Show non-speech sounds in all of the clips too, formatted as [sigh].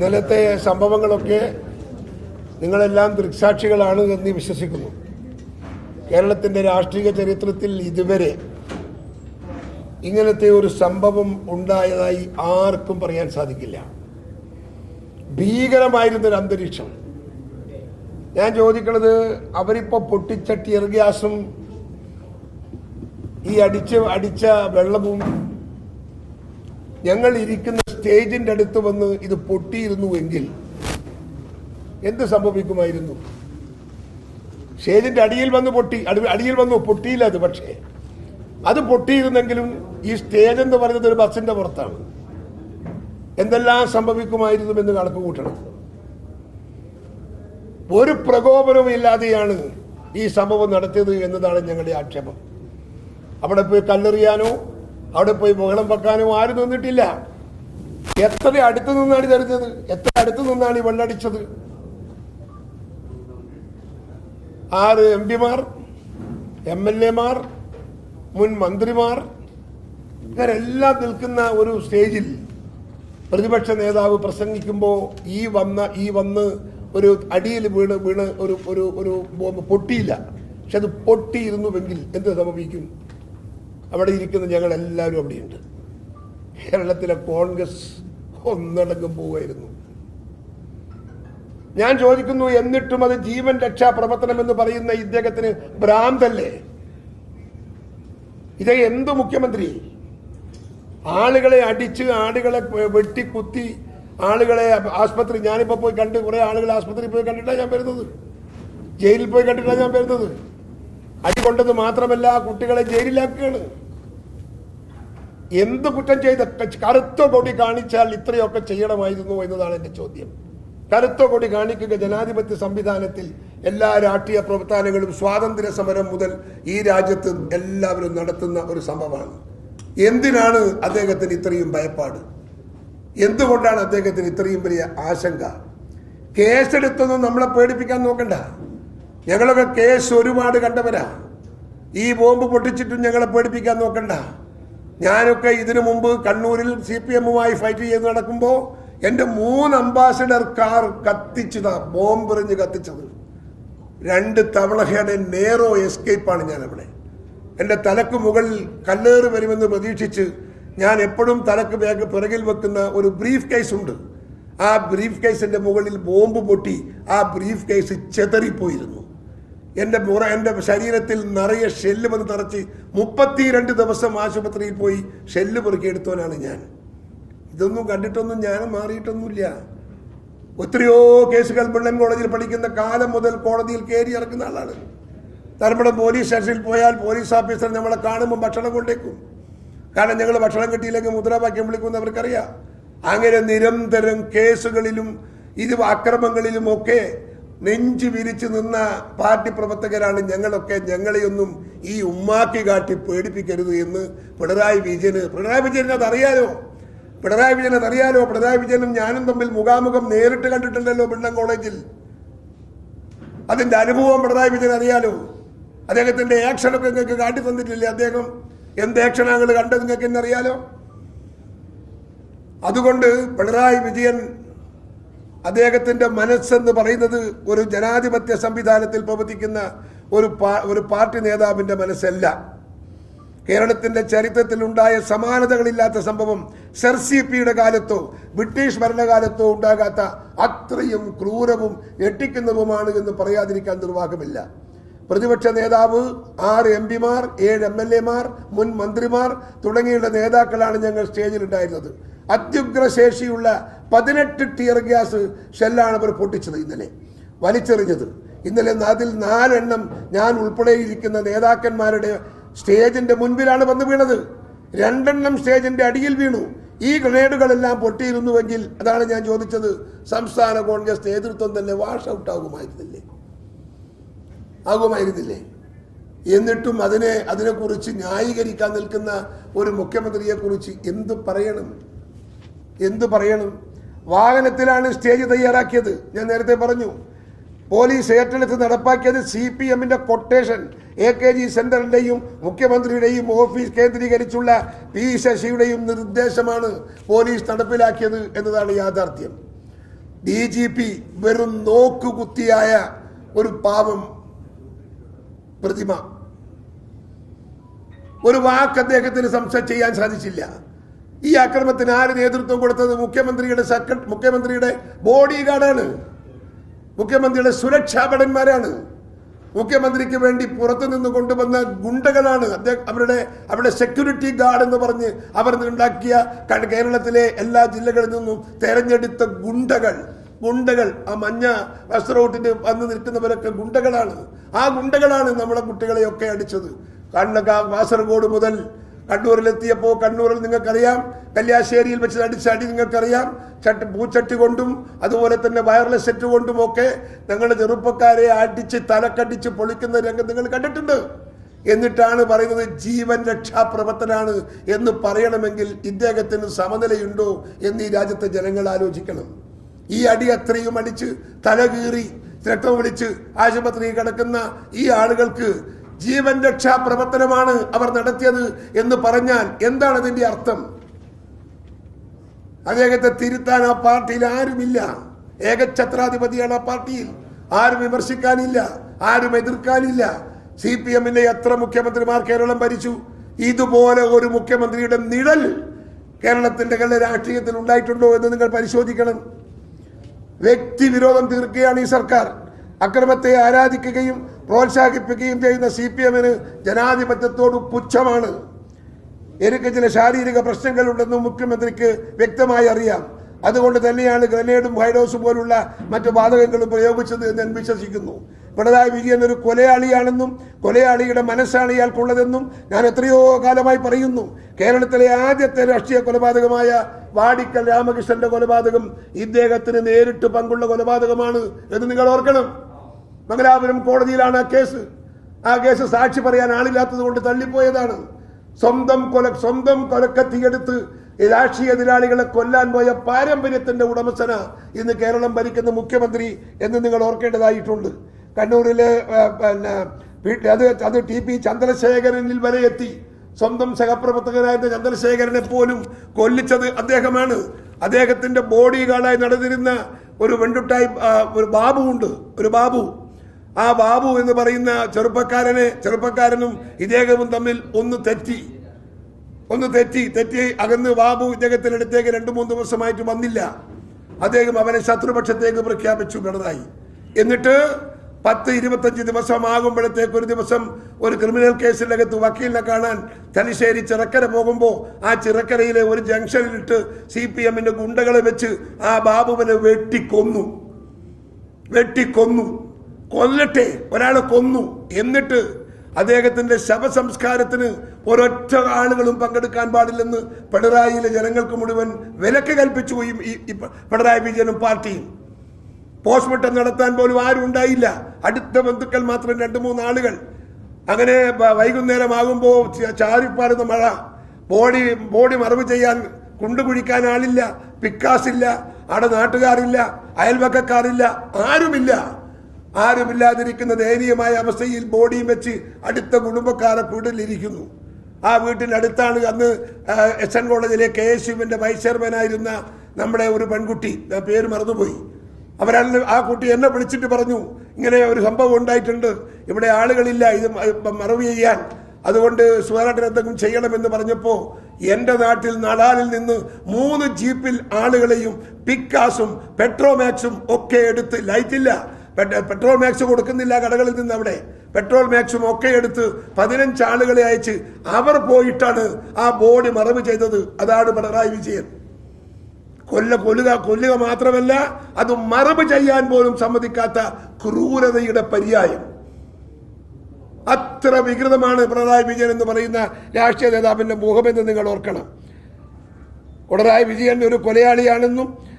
ഇന്നലത്തെ സംഭവങ്ങളൊക്കെ നിങ്ങളെല്ലാം ദൃക്സാക്ഷികളാണ് എന്ന് വിശ്വസിക്കുന്നു. കേരളത്തിന്റെ രാഷ്ട്രീയ ചരിത്രത്തിൽ ഇതുവരെ ഇങ്ങനത്തെ ഒരു സംഭവം ഉണ്ടായതായി ആർക്കും പറയാൻ സാധിക്കില്ല. ഭീകരമായിരുന്നൊരു അന്തരീക്ഷം. ഞാൻ ചോദിക്കുന്നത് അവരിപ്പോൾ പൊട്ടിച്ച ടിയർ ഗ്യാസും ഈ അടിച്ച് അടിച്ച വെള്ളവും ഞങ്ങൾ ഇരിക്കുന്ന സ്റ്റേജിന്റെ അടുത്ത് വന്ന് ഇത് പൊട്ടിയിരുന്നുവെങ്കിൽ എന്ത് സംഭവിക്കുമായിരുന്നു? സ്റ്റേജിന്റെ അടിയിൽ വന്ന് പൊട്ടി അടിയിൽ വന്നു പൊട്ടിയില്ല അത് പക്ഷേ. അത് പൊട്ടിയിരുന്നെങ്കിലും ഈ സ്റ്റേജ് എന്ന് പറയുന്നത് ഒരു ബസ്സിന്റെ പുറത്താണ്. എന്തെല്ലാം സംഭവിക്കുമായിരുന്നു എന്ന് കണക്ക് കൂട്ടണം. ഒരു പ്രകോപനവും ഇല്ലാതെയാണ് ഈ സംഭവം നടത്തിയത് എന്നതാണ് ഞങ്ങളുടെ ആക്ഷേപം. അവിടെ പോയി കല്ലെറിയാനോ അവിടെ പോയി ബഹളം വെക്കാനും ആരും നിന്നിട്ടില്ല. എത്ര അടുത്ത് നിന്നാണ് ഇതെടുത്തത് എത്ര അടുത്ത് നിന്നാണ് ഈ വെള്ളടിച്ചത് ആറ് എം പിമാർ എം എൽ എമാർ മുൻ മന്ത്രിമാർ ഇവരെല്ലാം നിൽക്കുന്ന ഒരു സ്റ്റേജിൽ പ്രതിപക്ഷ നേതാവ് പ്രസംഗിക്കുമ്പോൾ ഈ വന്ന ഈ വന്ന് ഒരു അടിയിൽ വീണ് വീണ് ഒരു ഒരു ഒരു പൊട്ടിയില്ല. പക്ഷെ അത് പൊട്ടിയിരുന്നുവെങ്കിൽ എന്ത് സംഭവിക്കും? അവിടെ ഇരിക്കുന്ന ഞങ്ങൾ എല്ലാവരും അവിടെയുണ്ട്. കേരളത്തിലെ കോൺഗ്രസ് ഒന്നടങ്കം പോവുമായിരുന്നു ഞാൻ ചോദിക്കുന്നു എന്നിട്ടും അത് ജീവൻ രക്ഷാ പ്രവർത്തനം എന്ന് പറയുന്ന ഇദ്ദേഹത്തിന് ഭ്രാന്തല്ലേ? ഇത് എന്ത് മുഖ്യമന്ത്രി? ആളുകളെ അടിച്ച് ആളുകളെ വെട്ടിക്കുത്തി ആളുകളെ ആസ്പത്രി ഞാനിപ്പോ പോയി കണ്ട് കുറെ ആളുകളെ ആസ്പത്രിയിൽ പോയി കണ്ടിട്ടാണ് ഞാൻ വരുന്നത്. ജയിലിൽ പോയി കണ്ടിട്ടാണ് ഞാൻ വരുന്നത്. അടി കൊണ്ടത് മാത്രമല്ല കുട്ടികളെ ജയിലിലാക്കുകയാണ്. എന്ത് കുറ്റം ചെയ്ത കറുത്ത കൊടി കാണിച്ചാൽ ഇത്രയൊക്കെ ചെയ്യണമായിരുന്നു എന്നതാണ് എന്റെ ചോദ്യം. കറുത്ത കൊടി കാണിക്കുക ജനാധിപത്യ സംവിധാനത്തിൽ എല്ലാ രാഷ്ട്രീയ പ്രവർത്തനങ്ങളും സ്വാതന്ത്ര്യ സമരം മുതൽ ഈ രാജ്യത്ത് എല്ലാവരും നടത്തുന്ന ഒരു സംഭവമാണ്. എന്തിനാണ് അദ്ദേഹത്തിന് ഇത്രയും ഭയപ്പാട്? എന്തുകൊണ്ടാണ് അദ്ദേഹത്തിന് ഇത്രയും വലിയ ആശങ്ക? കേസെടുത്തൊന്നും നമ്മളെ പേടിപ്പിക്കാൻ നോക്കണ്ട. ഞങ്ങളൊക്കെ കേസ് ഒരുപാട് കണ്ടവരാ. ഈ ബോംബ് പൊട്ടിച്ചിട്ടും ഞങ്ങളെ പേടിപ്പിക്കാൻ നോക്കണ്ട. ഞാനൊക്കെ ഇതിനു മുമ്പ് കണ്ണൂരിൽ സി പി എമ്മുമായി ഫൈറ്റ് ചെയ്ത് നടക്കുമ്പോൾ എന്റെ മൂന്ന് അംബാസഡർ കാർ കത്തിച്ചതാ ബോംബെറിഞ്ഞ് കത്തിച്ചത്. രണ്ട് തവണയുടെ നേരോ എസ്കേപ്പാണ് ഞാൻ അവിടെ എന്റെ തലക്ക് മുകളിൽ കല്ലേറ് വരുമെന്ന് പ്രതീക്ഷിച്ച് ഞാൻ എപ്പോഴും തലക്ക് ബാഗ് പിറകിൽ വെക്കുന്ന ഒരു ബ്രീഫ് കേസ് ഉണ്ട്. ആ ബ്രീഫ് കേസിന്റെ മുകളിൽ ബോംബ് പൊട്ടി ആ ബ്രീഫ് കേസ് ചെതറിപ്പോയിരുന്നു. എന്റെ മുറ എന്റെ ശരീരത്തിൽ നിറയെ ഷെല്ല് വന്ന് നിറച്ച് മുപ്പത്തിരണ്ട് ദിവസം ആശുപത്രിയിൽ പോയി ഷെല്ല് പെറുക്കിയെടുത്തവനാണ് ഞാൻ. ഇതൊന്നും കണ്ടിട്ടൊന്നും ഞാൻ മാറിയിട്ടൊന്നുമില്ല. എത്രയോ കേസുകൾ പിള്ളൻ കോളേജിൽ പഠിക്കുന്ന കാലം മുതൽ കോടതിയിൽ കയറി ഇറക്കുന്ന ആളാണ്. നമ്മുടെ പോലീസ് സ്റ്റേഷനിൽ പോയാൽ പോലീസ് ഓഫീസർ നമ്മളെ കാണുമ്പോൾ ഭക്ഷണം കൊണ്ടേക്കും. കാരണം ഞങ്ങൾ ഭക്ഷണം കിട്ടിയില്ലെങ്കിൽ മുദ്രാവാക്യം വിളിക്കുമെന്ന് അവർക്കറിയാം. അങ്ങനെ നിരന്തരം കേസുകളിലും ഇത് അക്രമങ്ങളിലും ഒക്കെ നെഞ്ചു വിരിച്ചു നിന്ന പാർട്ടി പ്രവർത്തകരാണ് ഞങ്ങളൊക്കെ. ഞങ്ങളെയൊന്നും ഈ ഉമ്മാക്കി കാട്ടി പേടിപ്പിക്കരുത് എന്ന് പിണറായി വിജയന് പിണറായി വിജയന് അതറിയാലോ പിണറായി വിജയൻ അതറിയാലോ പിണറായി വിജയനും ഞാനും തമ്മിൽ മുഖാമുഖം നേരിട്ട് കണ്ടിട്ടുണ്ടല്ലോ പിണ്ണം കോളേജിൽ. അതിന്റെ അനുഭവം പിണറായി വിജയൻ അറിയാലോ? അദ്ദേഹത്തിന്റെ ആക്ഷനൊക്കെ നിങ്ങൾക്ക് കാട്ടി തന്നിട്ടില്ലേ അദ്ദേഹം? എന്ത് ആക്ഷനാണ് കണ്ടത് നിങ്ങൾക്ക് എന്നറിയാലോ അതുകൊണ്ട് പിണറായി വിജയൻ അദ്ദേഹത്തിന്റെ മനസ്സെന്ന് പറയുന്നത് ഒരു ജനാധിപത്യ സംവിധാനത്തിൽ പ്രവർത്തിക്കുന്ന ഒരു ഒരു പാർട്ടി നേതാവിന്റെ മനസ്സല്ല. കേരളത്തിന്റെ ചരിത്രത്തിൽ ഉണ്ടായ സമാനതകളില്ലാത്ത സംഭവം സർ സി പിയുടെ കാലത്തോ ബ്രിട്ടീഷ് ഭരണകാലത്തോ ഉണ്ടാകാത്ത അത്രയും ക്രൂരവും ഞെട്ടിക്കുന്നതുമാണ് എന്ന് പറയാതിരിക്കാൻ നിർവാഹമില്ല. പ്രതിപക്ഷ നേതാവ് ആറ് എം പിമാർ ഏഴ് എം എൽ എമാർ മുൻ മന്ത്രിമാർ തുടങ്ങിയുള്ള നേതാക്കളാണ് ഞങ്ങൾ സ്റ്റേജിൽ ഉണ്ടായിരുന്നത് അത്യുഗ്ര പതിനെട്ട് ടിയർ ഗ്യാസ് ഷെല്ലാണ് അവർ പൊട്ടിച്ചത് ഇന്നലെ വലിച്ചെറിഞ്ഞത്. ഇന്നലെ അതിൽ നാലെണ്ണം ഞാൻ ഉൾപ്പെടെയിരിക്കുന്ന നേതാക്കന്മാരുടെ സ്റ്റേജിന്റെ മുൻപിലാണ് വന്ന് വീണത്. രണ്ടെണ്ണം സ്റ്റേജിന്റെ അടിയിൽ വീണു. ഈ ഗ്രനേഡുകളെല്ലാം പൊട്ടിയിരുന്നുവെങ്കിൽ അതാണ് ഞാൻ ചോദിച്ചത് സംസ്ഥാന കോൺഗ്രസ് നേതൃത്വം തന്നെ വാഷ് ഔട്ട് ആകുമായിരുന്നില്ലേ? ആകുമായിരുന്നില്ലേ? എന്നിട്ടും അതിനെ അതിനെക്കുറിച്ച് ന്യായീകരിക്കാൻ നിൽക്കുന്ന ഒരു മുഖ്യമന്ത്രിയെക്കുറിച്ച് എന്ത് പറയണം? എന്ത് പറയണം? വാഹനത്തിലാണ് സ്റ്റേജ് തയ്യാറാക്കിയത്. ഞാൻ നേരത്തെ പറഞ്ഞു. പോലീസ് ഏറ്റെടുത്ത് നടപ്പാക്കിയത് സി പി എമ്മിന്റെ കൊട്ടേഷൻ എ കെ ജി സെന്ററിന്റെയും മുഖ്യമന്ത്രിയുടെയും ഓഫീസ് കേന്ദ്രീകരിച്ചുള്ള പി ശശിയുടെയും നിർദ്ദേശമാണ് പോലീസ് നടപ്പിലാക്കിയത് എന്നതാണ് യാഥാർത്ഥ്യം. ഡി ജി പി വെറും നോക്കുകുത്തിയായ ഒരു പാവം പ്രതിമ. ഒരു വാക്ക് അദ്ദേഹത്തിന് സംശയം ചെയ്യാൻ സാധിച്ചില്ല. ഈ ആക്രമണത്തിന് ആര് നേതൃത്വം കൊടുത്തത്? മുഖ്യമന്ത്രിയുടെ മുഖ്യമന്ത്രിയുടെ ബോഡി ഗാർഡാണ് മുഖ്യമന്ത്രിയുടെ സുരക്ഷാ ഭടന്മാരാണ്. മുഖ്യമന്ത്രിക്ക് വേണ്ടി പുറത്തു നിന്ന് കൊണ്ടുവന്ന ഗുണ്ടകളാണ്. അദ്ദേഹം അവരുടെ അവരുടെ സെക്യൂരിറ്റി ഗാർഡ് എന്ന് പറഞ്ഞ് അവർ ഉണ്ടാക്കിയ കേരളത്തിലെ എല്ലാ ജില്ലകളിൽ നിന്നും തെരഞ്ഞെടുത്ത ഗുണ്ടകൾ. ഗുണ്ടകൾ ആ മഞ്ഞ വസ്ത്രവോട്ടിന് വന്ന് നിൽക്കുന്നവരൊക്കെ ഗുണ്ടകളാണ്. ആ ഗുണ്ടകളാണ് നമ്മുടെ കുട്ടികളെയൊക്കെ അടിച്ചത്. കണ്ണക കാസർഗോഡ് മുതൽ കണ്ണൂരിലെത്തിയപ്പോൾ കണ്ണൂരിൽ നിങ്ങൾക്കറിയാം കല്യാശ്ശേരിയിൽ വെച്ച് അടിച്ച അടി നിങ്ങൾക്കറിയാം ചട്ട് പൂച്ചട്ടി കൊണ്ടും അതുപോലെ തന്നെ വയർലെസ് സെറ്റ് കൊണ്ടും ഒക്കെ ഞങ്ങളുടെ ചെറുപ്പക്കാരെ അടിച്ച് തലക്കടിച്ച് പൊളിക്കുന്ന രംഗം നിങ്ങൾ കണ്ടിട്ടുണ്ട്. എന്നിട്ടാണ് പറയുന്നത് ജീവൻ രക്ഷാ പ്രവർത്തനാണ് എന്ന് പറയണമെങ്കിൽ ഇദ്ദേഹത്തിന് സമനിലയുണ്ടോ എന്ന് ഈ രാജ്യത്തെ ജനങ്ങൾ ആലോചിക്കണം. ഈ അടി അത്രയും അടിച്ച് തലകീറി രക്തം വിളിച്ച് ആശുപത്രിയിൽ കിടക്കുന്ന ഈ ആളുകൾക്ക് ജീവൻ രക്ഷാ പ്രവർത്തനമാണ് അവർ നടത്തിയത് എന്ന് പറഞ്ഞാൽ എന്താണ് അതിന്റെ അർത്ഥം? അദ്ദേഹത്തെ തിരുത്താൻ ആ പാർട്ടിയിൽ ആരുമില്ല. ഏകഛത്രാധിപതിയാണ് ആ പാർട്ടിയിൽ. ആരും വിമർശിക്കാനില്ല ആരും എതിർക്കാനില്ല. സി പി എമ്മിന്റെ എത്ര മുഖ്യമന്ത്രിമാർ കേരളം ഭരിച്ചു? ഇതുപോലെ ഒരു മുഖ്യമന്ത്രിയുടെ നിഴൽ കേരളത്തിന്റെ കേരള രാഷ്ട്രീയത്തിൽ ഉണ്ടായിട്ടുണ്ടോ എന്ന് നിങ്ങൾ പരിശോധിക്കണം. വ്യക്തി വിരോധം തീർക്കുകയാണ് ഈ സർക്കാർ. അക്രമത്തെ ആരാധിക്കുകയും പ്രോത്സാഹിപ്പിക്കുകയും ചെയ്യുന്ന സി പി എമ്മിന് ജനാധിപത്യത്തോട് പുച്ഛമാണ്. എനിക്ക് ചില ശാരീരിക പ്രശ്നങ്ങളുണ്ടെന്നും മുഖ്യമന്ത്രിക്ക് വ്യക്തമായി അറിയാം. അതുകൊണ്ട് തന്നെയാണ് ഗ്രനേഡും ഹൈഡോസും പോലുള്ള മറ്റു വാതകങ്ങളും പ്രയോഗിച്ചത് എന്ന് ഞാൻ വിശ്വസിക്കുന്നു. പിണറായി വിജയൻ ഒരു കൊലയാളിയാണെന്നും കൊലയാളിയുടെ മനസ്സാണ് ഇയാൾക്കുള്ളതെന്നും ഞാൻ എത്രയോ കാലമായി പറയുന്നു. കേരളത്തിലെ ആദ്യത്തെ രാഷ്ട്രീയ കൊലപാതകമായ വാടിക്കൽ രാമകൃഷ്ണന്റെ കൊലപാതകം ഇദ്ദേഹത്തിന് നേരിട്ട് പങ്കുള്ള കൊലപാതകമാണ് എന്ന് നിങ്ങൾ ഓർക്കണം. മംഗലാപുരം കോടതിയിലാണ് ആ കേസ്. ആ കേസ് സാക്ഷി പറയാൻ ആളില്ലാത്തത് കൊണ്ട് തള്ളിപ്പോയതാണ്. സ്വന്തം കൊല സ്വന്തം കൊലക്കത്തിയെടുത്ത് രാഷ്ട്രീയ എതിരാളികളെ കൊല്ലാൻ പോയ പാരമ്പര്യത്തിന്റെ ഉടമസ്ഥന ഇന്ന് കേരളം ഭരിക്കുന്ന മുഖ്യമന്ത്രി എന്ന് നിങ്ങൾ ഓർക്കേണ്ടതായിട്ടുണ്ട്. കണ്ണൂരിലെ പിന്നെ അത് അത് ടി പി ചന്ദ്രശേഖരനിൽ വരെ എത്തി. സ്വന്തം സഹപ്രവർത്തകനായിരുന്ന ചന്ദ്രശേഖരനെ പോലും കൊല്ലിച്ചത് അദ്ദേഹമാണ്. അദ്ദേഹത്തിന്റെ ബോഡി ഗാർഡായി നടന്നിരുന്ന ഒരു വെണ്ടുട്ടായി ഒരു ബാബു ഉണ്ട് ഒരു ബാബു. ആ ബാബു എന്ന് പറയുന്ന ചെറുപ്പക്കാരനെ ചെറുപ്പക്കാരനും ഇദ്ദേഹവും തമ്മിൽ ഒന്ന് തെറ്റി. ഒന്ന് തെറ്റി തെറ്റി അകന്ന് ബാബു ഇദ്ദേഹത്തിന്റെ അടുത്തേക്ക് രണ്ടു മൂന്ന് ദിവസമായിട്ട് വന്നില്ല. അദ്ദേഹം അവനെ ശത്രുപക്ഷത്തേക്ക് പ്രഖ്യാപിച്ചു പിണറായി. എന്നിട്ട് പത്ത് ഇരുപത്തഞ്ച് ദിവസം ആകുമ്പോഴത്തേക്ക് ഒരു ദിവസം ഒരു ക്രിമിനൽ കേസിനകത്ത് വക്കീലിനെ കാണാൻ തലശ്ശേരി ചിറക്കര പോകുമ്പോൾ ആ ചിറക്കരയിലെ ഒരു ജംഗ്ഷനിലിട്ട് സി പി എമ്മിന്റെ ഗുണ്ടകളെ വെച്ച് ആ ബാബുവിനെ വെട്ടിക്കൊന്നു. വെട്ടിക്കൊന്നു. കൊല്ലട്ടെ ഒരാളെ കൊന്നു എന്നിട്ട് അദ്ദേഹത്തിന്റെ ശവസംസ്കാരത്തിന് ഒരൊറ്റ ആളുകളും പങ്കെടുക്കാൻ പാടില്ലെന്ന് പിണറായിയിലെ ജനങ്ങൾക്ക് മുഴുവൻ വിലക്ക് കൽപ്പിച്ചു പോയി ഈ പിണറായി വിജയനും പാർട്ടിയും. പോസ്റ്റ്മോർട്ടം നടത്താൻ പോലും ആരും ഉണ്ടായില്ല. അടുത്ത ബന്ധുക്കൾ മാത്രം രണ്ട് മൂന്ന് ആളുകൾ. അങ്ങനെ വൈകുന്നേരമാകുമ്പോൾ ചാരിപ്പാരുന്ന മഴ. ബോഡി ബോഡി മറവ് ചെയ്യാൻ കുണ്ടുകുഴിക്കാൻ ആളില്ല പിക്കാസില്ല അവിടെ നാട്ടുകാരില്ല അയൽവക്കക്കാരില്ല ആരുമില്ല. ആരുമില്ലാതിരിക്കുന്ന ദയനീയമായ അവസ്ഥയിൽ ബോഡിയും വെച്ച് അടുത്ത കുടുംബക്കാരെ വീട്ടിലിരിക്കുന്നു. ആ വീട്ടിനടുത്താണ് അന്ന് എസ് എൻ കോളേജിലെ കെ എസ് യുവിന്റെ വൈസ് ചെയർമാനായിരുന്ന നമ്മുടെ ഒരു പെൺകുട്ടി. പേര് മറന്നുപോയി. അവരന്ന് ആ കുട്ടി എന്നെ വിളിച്ചിട്ട് പറഞ്ഞു ഇങ്ങനെ ഒരു സംഭവം ഉണ്ടായിട്ടുണ്ട്. ഇവിടെ ആളുകളില്ല. ഇത് മറവ് ചെയ്യാൻ. അതുകൊണ്ട് സുധാകരൻ എന്തെങ്കിലും ചെയ്യണമെന്ന് പറഞ്ഞപ്പോൾ എന്റെ നാട്ടിൽ നടാലിൽ നിന്ന് മൂന്ന് ജീപ്പിൽ ആളുകളെയും പിക്കാസും പെട്രോമാക്സും ഒക്കെ എടുത്ത് ലൈറ്റില്ല. പെട്രോൾ മാക്സ് കൊടുക്കുന്നില്ല കടകളിൽ നിന്ന് അവിടെ. പെട്രോൾ മാക്സും ഒക്കെ എടുത്ത് പതിനഞ്ച് ആളുകളെ അയച്ച് അവർ പോയിട്ടാണ് ആ ബോർഡ് മറവ് ചെയ്തത്. അതാണ് പിണറായി വിജയൻ. കൊല്ല കൊല്ലുക കൊല്ലുക മാത്രമല്ല അത് മറവ് ചെയ്യാൻ പോലും സമ്മതിക്കാത്ത ക്രൂരതയുടെ പര്യായം. അത്ര വികൃതമാണ് പിണറായി വിജയൻ എന്ന് പറയുന്ന രാഷ്ട്രീയ നേതാവിന്റെ മുഖമെന്ന് നിങ്ങൾ ഓർക്കണം. പിണറായി വിജയൻ ഒരു കൊലയാളിയാണെന്നും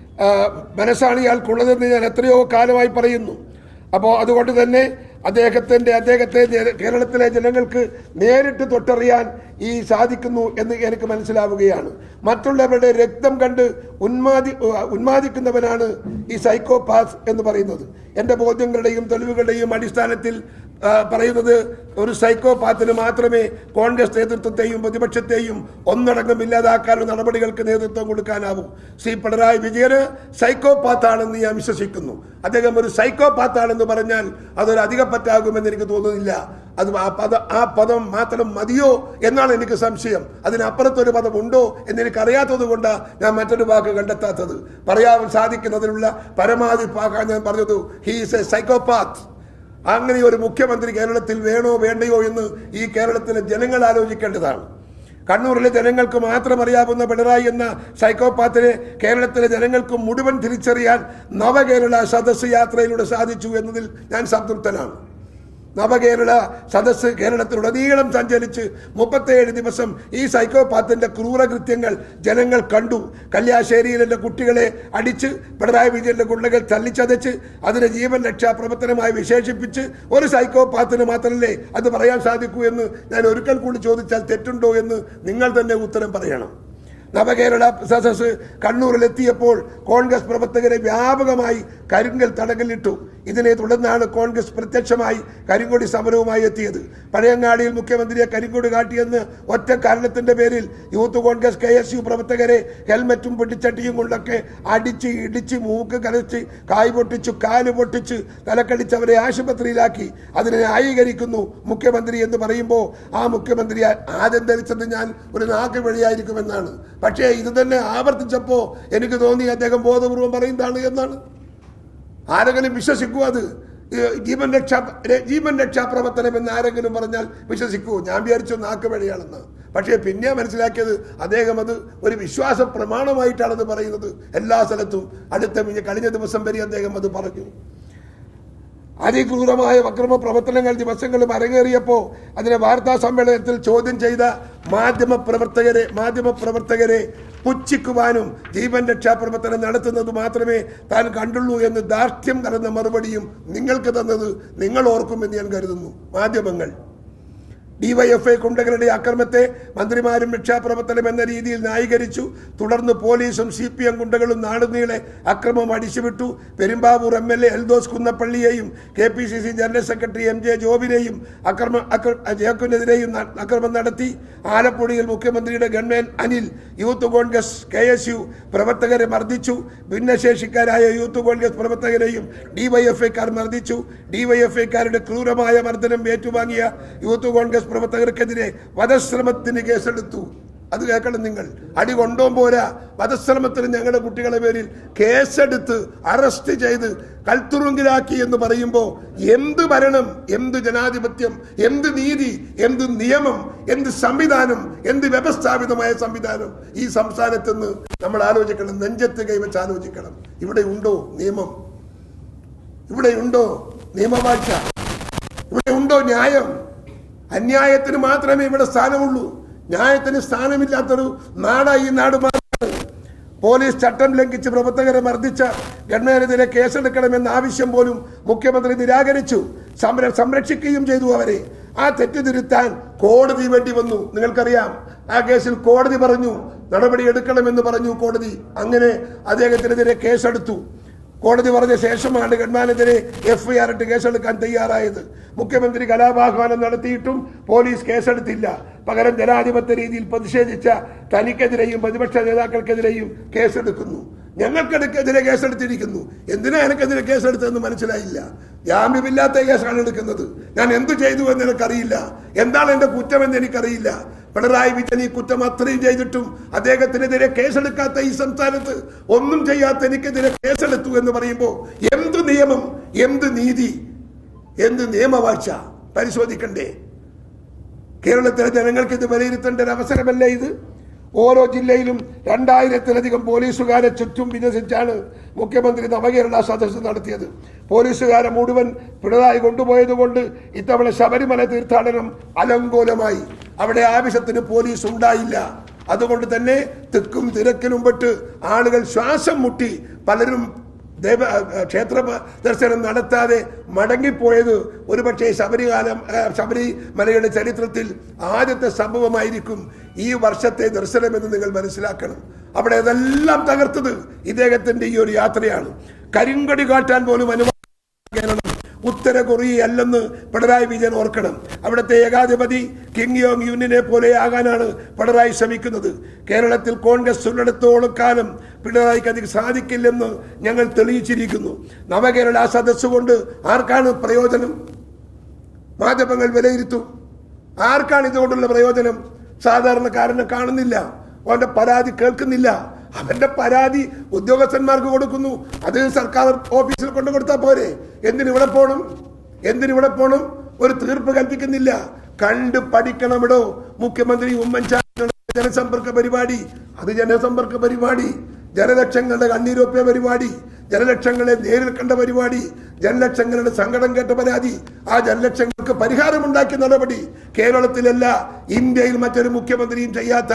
മനസ്സാണ് ഇയാൾക്കുള്ളതെന്ന് ഞാൻ എത്രയോ കാലമായി പറയുന്നു. അപ്പോൾ അതുകൊണ്ട് തന്നെ അദ്ദേഹത്തിന്റെ അദ്ദേഹത്തെ കേരളത്തിലെ ജനങ്ങൾക്ക് നേരിട്ട് തൊട്ടറിയാൻ ഈ സാധിക്കുന്നു എന്ന് എനിക്ക് മനസ്സിലാവുകയാണ്. മറ്റുള്ളവരുടെ രക്തം കണ്ട് ഉന്മാദി ഉന്മാദിക്കുന്നവനാണ് ഈ സൈക്കോപാസ് എന്ന് പറയുന്നത്. എന്റെ ബോധ്യങ്ങളുടെയും തെളിവുകളുടെയും അടിസ്ഥാനത്തിൽ പറയുന്നത് ഒരു സൈക്കോപാത്തിന് മാത്രമേ കോൺഗ്രസ് നേതൃത്വത്തെയും പ്രതിപക്ഷത്തെയും ഒന്നടങ്കം ഇല്ലാതാക്കാനുള്ള നടപടികൾക്ക് നേതൃത്വം കൊടുക്കാനാവൂ. ശ്രീ പിണറായി വിജയന് സൈക്കോപാത്താണെന്ന് ഞാൻ വിശ്വസിക്കുന്നു. അദ്ദേഹം ഒരു സൈക്കോപാത്താണെന്ന് പറഞ്ഞാൽ അതൊരു അധികപ്പറ്റാകുമെന്ന് എനിക്ക് തോന്നുന്നില്ല. അത് ആ പദ ആ പദം മാത്രം മതിയോ എന്നാണ് എനിക്ക് സംശയം. അതിനപ്പുറത്തൊരു പദം ഉണ്ടോ എന്ന് എനിക്കറിയാത്തത് കൊണ്ടാണ് ഞാൻ മറ്റൊരു വാക്ക് കണ്ടെത്താത്തത്. പറയാൻ സാധിക്കുന്നതിനുള്ള പരമാവധി പാക്കാൻ ഞാൻ പറഞ്ഞത്. ഹീസ് എ സൈക്കോപാത്ത് അങ്ങനെ ഒരു മുഖ്യമന്ത്രി കേരളത്തിൽ വേണോ വേണ്ടയോ എന്ന് ഈ കേരളത്തിലെ ജനങ്ങൾ ആലോചിക്കേണ്ടതാണ്. കണ്ണൂരിലെ ജനങ്ങൾക്ക് മാത്രം അറിയാവുന്ന പിണറായി എന്ന സൈക്കോപാത്തിനെ കേരളത്തിലെ ജനങ്ങൾക്ക് മുഴുവൻ തിരിച്ചറിയാൻ നവകേരള സദസ് യാത്രയിലൂടെ സാധിച്ചു എന്നതിൽ ഞാൻ സംതൃപ്തനാണ്. നവകേരള സദസ്സ് കേരളത്തിലുടനീളം സഞ്ചരിച്ച് മുപ്പത്തേഴ് ദിവസം ഈ സൈക്കോപാത്തിന്റെ ക്രൂരകൃത്യങ്ങൾ ജനങ്ങൾ കണ്ടു. കല്യാശ്ശേരിയിൽ എന്റെ കുട്ടികളെ അടിച്ച് പിണറായി വിജയന്റെ ഗുണ്ടകൾ തല്ലിച്ചതച്ച് അതിനെ ജീവൻ രക്ഷാ പ്രവർത്തനമായി വിശേഷിപ്പിച്ച് ഒരു സൈക്കോപാത്തിന് മാത്രമല്ലേ അത് പറയാൻ സാധിക്കൂ എന്ന് ഞാൻ ഒരിക്കൽ കൂടി ചോദിച്ചാൽ തെറ്റുണ്ടോ എന്ന് നിങ്ങൾ തന്നെ ഉത്തരം പറയണം. നവകേരള സദസ് കണ്ണൂരിലെത്തിയപ്പോൾ കോൺഗ്രസ് പ്രവർത്തകരെ വ്യാപകമായി കരിങ്കൽ തടങ്കലിട്ടു. ഇതിനെ തുടർന്നാണ് കോൺഗ്രസ് പ്രത്യക്ഷമായി കരിങ്കൊടി സമരവുമായി എത്തിയത്. പഴയങ്ങാടിയിൽ മുഖ്യമന്ത്രിയെ കരിങ്കൊടി കാട്ടിയെന്ന് ഒറ്റ കാരണത്തിന്റെ പേരിൽ youth Congress K S U പ്രവർത്തകരെ ഹെൽമറ്റും പൊട്ടിച്ചട്ടിയും കൊണ്ടൊക്കെ അടിച്ച് ഇടിച്ച് മൂക്ക് കലച്ച് കായ് പൊട്ടിച്ചു കാൽ പൊട്ടിച്ച് തലക്കടിച്ച് അവരെ ആശുപത്രിയിലാക്കി. അതിനെ ന്യായീകരിക്കുന്നു മുഖ്യമന്ത്രി എന്ന് പറയുമ്പോൾ ആ മുഖ്യമന്ത്രി ആദ്യം ധരിച്ചത് ഞാൻ ഒരു നാക്ക് വഴിയായിരിക്കുമെന്നാണ് പക്ഷേ ഇത് തന്നെ ആവർത്തിച്ചപ്പോൾ എനിക്ക് തോന്നി അദ്ദേഹം ബോധപൂർവം പറയുന്നതാണ് എന്നാണ്. ആരെങ്കിലും വിശ്വസിക്കൂ അത്. ജീവൻ രക്ഷാ ജീവൻ രക്ഷാ പ്രവർത്തനം എന്ന് ആരെങ്കിലും പറഞ്ഞാൽ വിശ്വസിക്കൂ. ഞാൻ വിചാരിച്ചു നാക്ക് വഴിയാണെന്ന്. പക്ഷേ പിന്നെ മനസ്സിലാക്കിയത് അദ്ദേഹം അത് ഒരു വിശ്വാസ പ്രമാണമായിട്ടാണത് പറയുന്നത്. എല്ലാ സ്ഥലത്തും അടുത്ത കഴിഞ്ഞ ദിവസം വരെ അദ്ദേഹം അത് പറഞ്ഞു. അതിക്രൂരമായ അക്രമ പ്രവർത്തനങ്ങൾ ദിവസങ്ങളിൽ അരങ്ങേറിയപ്പോൾ അതിനെ വാർത്താ സമ്മേളനത്തിൽ ചോദ്യം ചെയ്ത മാധ്യമ പ്രവർത്തകരെ മാധ്യമ പ്രവർത്തകരെ പുച്ഛിക്കുവാനും ജീവൻ രക്ഷാപ്രവർത്തനം നടത്തുന്നത് മാത്രമേ താൻ കണ്ടുള്ളൂ എന്ന് ദാർഢ്യം കലർന്ന മറുപടിയും നിങ്ങൾക്ക് തന്നത് നിങ്ങൾ ഓർക്കുമെന്ന് ഞാൻ കരുതുന്നു. മാധ്യമങ്ങൾ. ഡിവൈഎഫ്ഐ ഗുണ്ടകളുടെ അക്രമത്തെ മന്ത്രിമാരും രക്ഷാപ്രവർത്തനം എന്ന രീതിയിൽ ന്യായീകരിച്ചു. തുടർന്ന് പോലീസും സി പി എം ഗുണ്ടകളും നാടുനീളെ അക്രമം അടിച്ചുവിട്ടു. Perumbavoor M L A Eldhose കുന്നപ്പള്ളിയെയും K P C C general secretary M J ജോബിനെയും അക്രമ അക്ര- ജേക്കബിനെതിരെയും ന- അക്രമം നടത്തി. ആലപ്പുഴയിൽ മുഖ്യമന്ത്രിയുടെ gunman Anil youth Congress K S U പ്രവർത്തകരെ മർദ്ദിച്ചു. ഭിന്നശേഷിക്കാരായ യൂത്ത് കോൺഗ്രസ് പ്രവർത്തകരെയും ഡിവൈഎഫ്ഐക്കാർ മർദ്ദിച്ചു. ഡിവൈഎഫ്ഐക്കാരുടെ ക്രൂരമായ മർദ്ദനം ഏറ്റുവാങ്ങിയ യൂത്ത് കോൺഗ്രസ് പ്രവർത്തകർക്കെതിരെ വധശ്രമത്തിന് കേസെടുത്തു. അത് കേൾക്കണം നിങ്ങൾ. അടി കൊണ്ടോം പോരാ. വധശ്രമത്തിന് ഞങ്ങളുടെ കുട്ടികളെ പേരിൽ കേസെടുത്ത് അറസ്റ്റ് ചെയ്ത് കൽത്തുറുങ്കിലാക്കി എന്ന് പറയുമ്പോൾ എന്ത് ഭരണം എന്ത് ജനാധിപത്യം എന്ത് നീതി എന്ത് നിയമം എന്ത് സംവിധാനം എന്ത് വ്യവസ്ഥാപിതമായ സംവിധാനം ഈ സംസ്ഥാനത്ത് നിന്ന് നമ്മൾ ആലോചിക്കണം. നെഞ്ചത്ത് കൈവച്ച് ആലോചിക്കണം. ഇവിടെ ഉണ്ടോ നിയമം? ഇവിടെ ഉണ്ടോ നിയമവാഴ്ച? ഇവിടെ ഉണ്ടോ ന്യായം? അന്യായത്തിന് മാത്രമേ ഇവിടെ സ്ഥാനമുള്ളൂ. ന്യായത്തിന് സ്ഥാനമില്ലാത്തൊരു നാടായി ഈ നാട് പോലീസ് ചട്ടം ലംഘിച്ച് പ്രവർത്തകരെ മർദ്ദിച്ച ഗവൺമെന്റിനെതിരെ കേസെടുക്കണമെന്ന ആവശ്യം പോലും മുഖ്യമന്ത്രി നിരാകരിച്ചു. സംര- സംരക്ഷിക്കുകയും ചെയ്തു അവരെ. ആ തെറ്റ് തിരുത്താൻ കോടതി വേണ്ടി വന്നു. നിങ്ങൾക്കറിയാം ആ കേസിൽ കോടതി പറഞ്ഞു നടപടി എടുക്കണമെന്ന് പറഞ്ഞു കോടതി. അങ്ങനെ അദ്ദേഹത്തിനെതിരെ കേസെടുത്തു. കോടതി പറഞ്ഞ ശേഷമാണ് ഗഡ്മാനെതിരെ എഫ് ഐ ആർ ഇട്ട് കേസെടുക്കാൻ തയ്യാറായത്. മുഖ്യമന്ത്രി കലാപാഹ്വാനം നടത്തിയിട്ടും പോലീസ് കേസെടുത്തില്ല. പകരം ജനാധിപത്യ രീതിയിൽ പ്രതിഷേധിച്ച തനിക്കെതിരെയും പ്രതിപക്ഷ നേതാക്കൾക്കെതിരെയും കേസെടുക്കുന്നു. ഞങ്ങൾക്കെതിരെ കേസെടുത്തിരിക്കുന്നു. എന്തിനാ എനിക്കെതിരെ കേസെടുത്തതെന്ന് മനസ്സിലായില്ല. ജാമ്യമില്ലാത്ത കേസാണ് എടുക്കുന്നത്. ഞാൻ എന്തു ചെയ്തു എന്ന് എനിക്കറിയില്ല. എന്താണ് എന്റെ കുറ്റമെന്ന് എനിക്കറിയില്ല. പിണറായി വിജയൻ ഈ കുറ്റം അത്രയും ചെയ്തിട്ടും അദ്ദേഹത്തിനെതിരെ കേസെടുക്കാത്ത ഈ സംസ്ഥാനത്ത് ഒന്നും ചെയ്യാത്ത എനിക്കെതിരെ കേസെടുത്തു എന്ന് പറയുമ്പോൾ എന്ത് നിയമം എന്ത് നീതി എന്ത് നിയമവാഴ്ച പരിശോധിക്കണ്ടേ? കേരളത്തിലെ ജനങ്ങൾക്ക് ഇത് വിലയിരുത്തേണ്ട ഒരു അവസരമല്ലേ ഇത്? ഓരോ ജില്ലയിലും രണ്ടായിരത്തിലധികം പോലീസുകാരെ ചുറ്റും വിന്യസിച്ചാണ് മുഖ്യമന്ത്രി നവകേരള സദസ്സ് നടത്തിയത്. പോലീസുകാരെ മുഴുവൻ പിണറായി കൊണ്ടുപോയതുകൊണ്ട് ഇത്തവണ ശബരിമല തീർത്ഥാടനം അലങ്കോലമായി. അവിടെ ആവശ്യത്തിന് പോലീസ് ഉണ്ടായില്ല. അതുകൊണ്ട് തന്നെ തിക്കും തിരക്കിലും പെട്ട് ആളുകൾ ശ്വാസം മുട്ടി പലരും ദേവ ക്ഷേത്ര ദർശനം നടത്താതെ മടങ്ങിപ്പോയത് ഒരുപക്ഷെ ശബരികാലം ശബരിമലയുടെ ചരിത്രത്തിൽ ആദ്യത്തെ സംഭവമായിരിക്കും ഈ വർഷത്തെ ദർശനമെന്ന് നിങ്ങൾ മനസ്സിലാക്കണം. അവിടെ അതെല്ലാം തകർത്തത് ഇദ്ദേഹത്തിന്റെ ഈ ഒരു യാത്രയാണ്. കരിങ്കടി കാട്ടാൻ പോലും അനുവാദം ഉത്തര കൊറിയ അല്ലെന്ന് പിണറായി വിജയൻ ഓർക്കണം. അവിടുത്തെ ഏകാധിപതി കിങ് യോങ് യുന്നിനെ പോലെയാകാനാണ് പിണറായി ശ്രമിക്കുന്നത്. കേരളത്തിൽ കോൺഗ്രസ് ഉള്ളിടത്തോളം കാലം പിണറായിക്ക് അതിന് സാധിക്കില്ലെന്ന് ഞങ്ങൾ തെളിയിച്ചിരിക്കുന്നു. നവകേരള സദസ് കൊണ്ട് ആർക്കാണ് പ്രയോജനം? മാധ്യമങ്ങൾ വിലയിരുത്തും. ആർക്കാണ് ഇതുകൊണ്ടുള്ള പ്രയോജനം? സാധാരണക്കാരനെ കാണുന്നില്ല. അവന്റെ പരാതി കേൾക്കുന്നില്ല. അവന്റെ പരാതി ഉദ്യോഗസ്ഥന്മാർക്ക് കൊടുക്കുന്നു. അത് സർക്കാർ ഓഫീസിൽ കൊണ്ടു കൊടുത്താൽ പോരെ. എന്തിനിവിടെ പോകണം പോണം? പോകണം ഒരു തീർപ്പ് കൽപ്പിക്കുന്നില്ല. കണ്ട് പഠിക്കണമിടോ. മുഖ്യമന്ത്രി ഉമ്മൻചാണ്ടി ജനസമ്പർക്ക പരിപാടി. അത് ജനസമ്പർക്ക പരിപാടി. ജനലക്ഷങ്ങളുടെ കണ്ണീരൊപ്പിയ പരിപാടി. ജനലക്ഷങ്ങളെ നേരിൽ കണ്ട പരിപാടി ജനലക്ഷങ്ങളുടെ സങ്കടം കേട്ട പരാതി ആ ജനലക്ഷങ്ങൾക്ക് പരിഹാരമുണ്ടാക്കിയ നടപടി കേരളത്തിലല്ല ഇന്ത്യയിൽ മറ്റൊരു മുഖ്യമന്ത്രിയും ചെയ്യാത്ത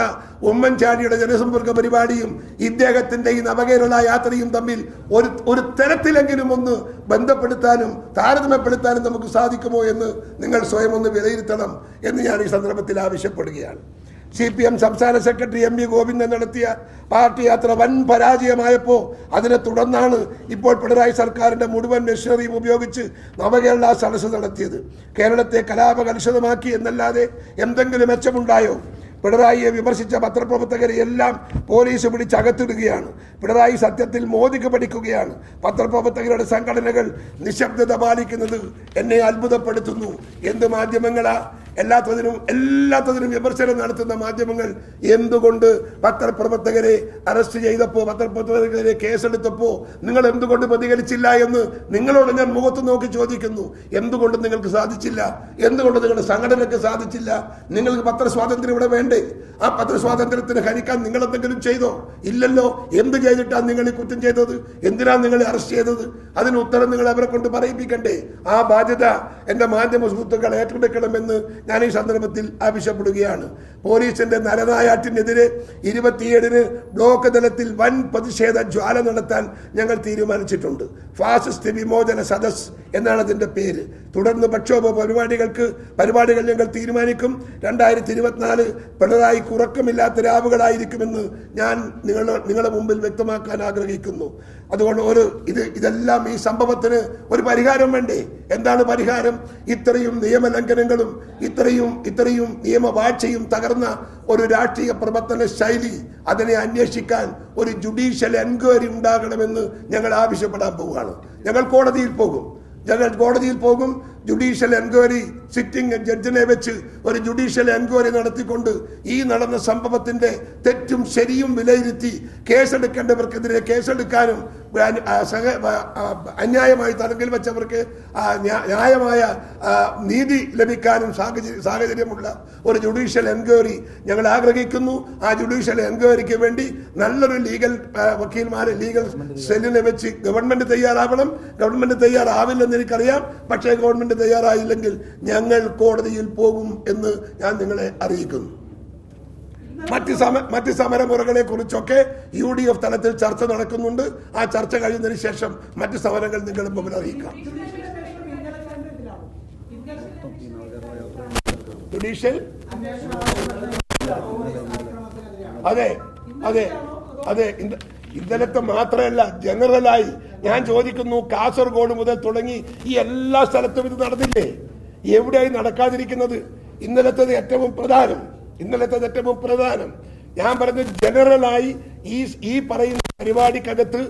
ഉമ്മൻചാണ്ടിയുടെ ജനസമ്പർക്ക പരിപാടിയും ഇദ്ദേഹത്തിന്റെ ഈ നവകേരള യാത്രയും തമ്മിൽ ഒരു ഒരു തരത്തിലെങ്കിലും ഒന്ന് ബന്ധപ്പെടുത്താനും താരതമ്യപ്പെടുത്താനും നമുക്ക് സാധിക്കുമോ എന്ന് നിങ്ങൾ സ്വയം ഒന്ന് വിലയിരുത്തണം എന്ന് ഞാൻ ഈ സന്ദർഭത്തിൽ ആവശ്യപ്പെടുകയാണ്. സി പി എം സംസ്ഥാന സെക്രട്ടറി എം വി ഗോവിന്ദൻ നടത്തിയ പാർട്ടി യാത്ര വൻ പരാജയമായപ്പോൾ അതിനെ തുടർന്നാണ് ഇപ്പോൾ പിണറായി സർക്കാരിന്റെ മുഴുവൻ മെഷീനറിയും ഉപയോഗിച്ച് നവകേരള സദസ്സ് നടത്തിയത്. കേരളത്തെ കലാപകലുഷിതമാക്കി എന്നല്ലാതെ എന്തെങ്കിലും മെച്ചമുണ്ടായോ? പിണറായിയെ വിമർശിച്ച പത്രപ്രവർത്തകരെ എല്ലാം പോലീസ് പിടിച്ചകത്തിടുകയാണ് പിണറായി സത്യത്തിൽ മോദിക്ക് പഠിക്കുകയാണ്. പത്രപ്രവർത്തകരുടെ സംഘടനകൾ നിശബ്ദത പാലിക്കുന്നത് എന്നെ അത്ഭുതപ്പെടുത്തുന്നു. എന്ത് മാധ്യമങ്ങളാ? എല്ലാത്തതിനും എല്ലാത്തതിനും വിമർശനം നടത്തുന്ന മാധ്യമങ്ങൾ എന്തുകൊണ്ട് പത്രപ്രവർത്തകരെ അറസ്റ്റ് ചെയ്തപ്പോൾ പത്രപ്രവർത്തകരെ കേസെടുത്തപ്പോൾ നിങ്ങൾ എന്തുകൊണ്ട് പ്രതികരിച്ചില്ല എന്ന് നിങ്ങളോട് ഞാൻ മുഖത്ത് നോക്കി ചോദിക്കുന്നു. എന്തുകൊണ്ട് നിങ്ങൾക്ക് സാധിച്ചില്ല? എന്തുകൊണ്ട് നിങ്ങളുടെ സംഘടനയ്ക്ക് സാധിച്ചില്ല? നിങ്ങൾക്ക് പത്രസ്വാതന്ത്ര്യം ഇവിടെ വേണ്ടേ? ആ പത്രസ്വാതന്ത്ര്യത്തിന് ഹരിക്കാൻ നിങ്ങൾ എന്തെങ്കിലും ചെയ്തോ? ഇല്ലല്ലോ. എന്ത് ചെയ്തിട്ടാണ് നിങ്ങൾ ഈ കുറ്റം ചെയ്തത്? എന്തിനാണ് നിങ്ങൾ അറസ്റ്റ് ചെയ്തത്? അതിന് ഉത്തരം നിങ്ങൾ അവരെ കൊണ്ട് പറയിപ്പിക്കണ്ടേ? ആ ബാധ്യത എന്റെ മാധ്യമ സുഹൃത്തുക്കൾ ഏറ്റെടുക്കണമെന്ന് ഞാൻ ഈ സന്ദർഭത്തിൽ ആവശ്യപ്പെടുകയാണ്. പോലീസിന്റെ നരനായാട്ടിനെതിരെ ഇരുപത്തിയേഴിന് ബ്ലോക്ക് തലത്തിൽ വൻ പ്രതിഷേധ ജ്വാല നടത്താൻ ഞങ്ങൾ തീരുമാനിച്ചിട്ടുണ്ട്. ഫാസിസ്റ്റ് വിമോചന സദസ് എന്നാണ് അതിന്റെ പേര്. തുടർന്ന് പ്രക്ഷോഭ പരിപാടികൾക്ക് പരിപാടികൾ ഞങ്ങൾ തീരുമാനിക്കും. രണ്ടായിരത്തി ഇരുപത്തിനാല് പിണറായി കുറക്കമില്ലാത്ത രാവുകളായിരിക്കുമെന്ന് ഞാൻ നിങ്ങളുടെ നിങ്ങളുടെ മുമ്പിൽ വ്യക്തമാക്കാൻ ആഗ്രഹിക്കുന്നു. അതുകൊണ്ട് ഒരു ഇത് ഇതെല്ലാം ഈ സംഭവത്തിന് ഒരു പരിഹാരം വേണ്ടേ? എന്താണ് പരിഹാരം? ഇത്രയും നിയമലംഘനങ്ങളും ഇത്രയും ഇത്രയും നിയമവാഴ്ചയും തകർന്ന ഒരു രാഷ്ട്രീയ പ്രവർത്തന ശൈലി അതിനെ അന്വേഷിക്കാൻ ഒരു ജുഡീഷ്യൽ എൻക്വയറി ഉണ്ടാകണമെന്ന് ഞങ്ങൾ ആവശ്യപ്പെടാൻ പോവുകയാണ്. ഞങ്ങൾ കോടതിയിൽ പോകും. ഞങ്ങൾ കോടതിയിൽ പോകും. ജുഡീഷ്യൽ എൻക്വയറി സിറ്റിംഗ് ജഡ്ജിനെ വെച്ച് ഒരു ജുഡീഷ്യൽ എൻക്വയറി നടത്തിക്കൊണ്ട് ഈ നടന്ന സംഭവത്തിന്റെ തെറ്റും ശരിയും വിലയിരുത്തി കേസെടുക്കേണ്ടവർക്കെതിരെ കേസെടുക്കാനും അന്യായമായി തടങ്കിൽ വെച്ചവർക്ക് ന്യായമായ നീതി ലഭിക്കാനും സാഹചര്യം സാഹചര്യമുള്ള ഒരു ജുഡീഷ്യൽ എൻക്വയറി ഞങ്ങൾ ആഗ്രഹിക്കുന്നു. ആ ജുഡീഷ്യൽ എൻക്വയറിക്ക് വേണ്ടി നല്ലൊരു ലീഗൽ വക്കീൽമാരെ ലീഗൽ സെല്ലിനെ വെച്ച് ഗവൺമെന്റ് തയ്യാറാവണം. ഗവൺമെന്റ് തയ്യാറാവില്ലെന്ന് എനിക്കറിയാം. പക്ഷേ ഗവൺമെന്റ് തയ്യാറായില്ലെങ്കിൽ ഞങ്ങൾ കോടതിയിൽ പോകും എന്ന് ഞാൻ നിങ്ങളെ അറിയിക്കുന്നു. മറ്റ് സമ മറ്റ് സമരമുറകളെ കുറിച്ചൊക്കെ യു ഡി എഫ് തലത്തിൽ ചർച്ച നടക്കുന്നുണ്ട്. ആ ചർച്ച കഴിയുന്നതിന് ശേഷം മറ്റ് സമരങ്ങൾ നിങ്ങളുടെ മുമ്പിൽ അറിയിക്കാം. ജുഡീഷ്യൽ? അതെ അതെ അതെ. ഇന്നലത്തെ മാത്രമല്ല ജനറലായി. ഞാൻ ചോദിക്കുന്നു കാസർഗോഡ് മുതൽ തുടങ്ങി ഈ എല്ലാ സ്ഥലത്തും ഇത് നടന്നില്ലേ? എവിടെയായി നടക്കാതിരിക്കുന്നത്? ഇന്നലത്തത് ഏറ്റവും പ്രധാനം. ഇന്നലത്തത് ഏറ്റവും പ്രധാനം. ഞാൻ പറഞ്ഞ ജനറലായി ഈ ഈ പറയുന്ന പരിപാടിക്കകത്ത്